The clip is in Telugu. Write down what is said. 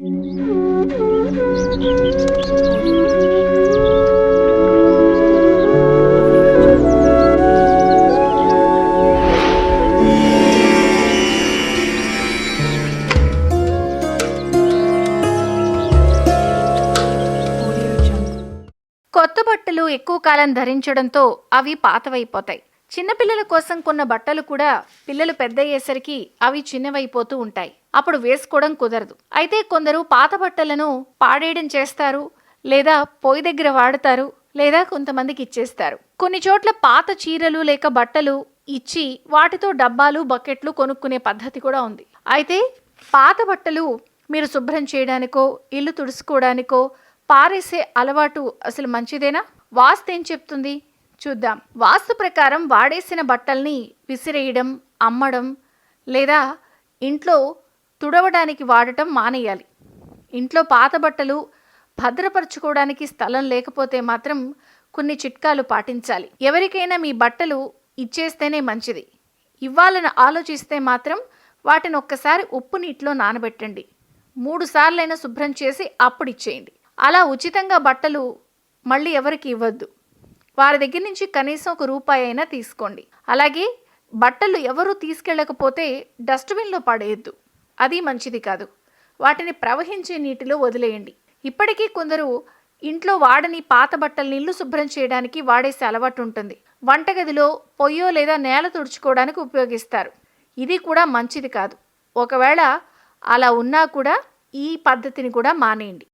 కొత్త బట్టలు ఎక్కువ కాలం ధరించడంతో అవి పాతవైపోతాయి. చిన్నపిల్లల కోసం కొన్న బట్టలు కూడా పిల్లలు పెద్దయ్యేసరికి అవి చిన్నవైపోతూ ఉంటాయి. అప్పుడు వేసుకోవడం కుదరదు. అయితే కొందరు పాత బట్టలను పాడేయడం చేస్తారు లేదా పొయ్యి దగ్గర వాడతారు లేదా కొంతమందికి ఇచ్చేస్తారు. కొన్ని చోట్ల పాత చీరలు లేక బట్టలు ఇచ్చి వాటితో డబ్బాలు బకెట్లు కొనుక్కునే పద్ధతి కూడా ఉంది. అయితే పాత బట్టలు మీరు శుభ్రం చేయడానికో ఇల్లు తుడుచుకోవడానికో పారేసే అలవాటు అసలు మంచిదేనా? వాస్తు ఏం చెప్తుంది? చూద్దాం. వాస్తు ప్రకారం వాడేసిన బట్టల్ని విసిరేయడం అమ్మడం లేదా ఇంట్లో తుడవడానికి వాడటం మానేయాలి. ఇంట్లో పాత బట్టలు భద్రపరచుకోవడానికి స్థలం లేకపోతే మాత్రం కొన్ని చిట్కాలు పాటించాలి. ఎవరికైనా మీ బట్టలు ఇచ్చేస్తేనే మంచిది. ఇవ్వాలని ఆలోచిస్తే మాత్రం వాటిని ఒక్కసారి ఉప్పు నీటిలో నానబెట్టండి. మూడు సార్లైనా శుభ్రం చేసి అప్పుడు ఇచ్చేయండి. అలా ఉచితంగా బట్టలు మళ్ళీ ఎవరికి ఇవ్వద్దు. వారి దగ్గర నుంచి కనీసం ఒక రూపాయి అయినా తీసుకోండి. అలాగే బట్టలు ఎవరు తీసుకెళ్ళకపోతే డస్ట్బిన్లో పడేయద్దు. అది మంచిది కాదు. వాటిని ప్రవహించే నీటిలో వదిలేయండి. ఇప్పటికీ కొందరు ఇంట్లో వాడని పాత బట్టలు నీళ్ళు శుభ్రం చేయడానికి వాడేసే అలవాటు ఉంటుంది వంటగదిలో పొయ్యో లేదా నేల తుడుచుకోవడానికి ఉపయోగిస్తారు. ఇది కూడా మంచిది కాదు. ఒకవేళ అలా ఉన్నా కూడా ఈ పద్ధతిని కూడా మానేయండి.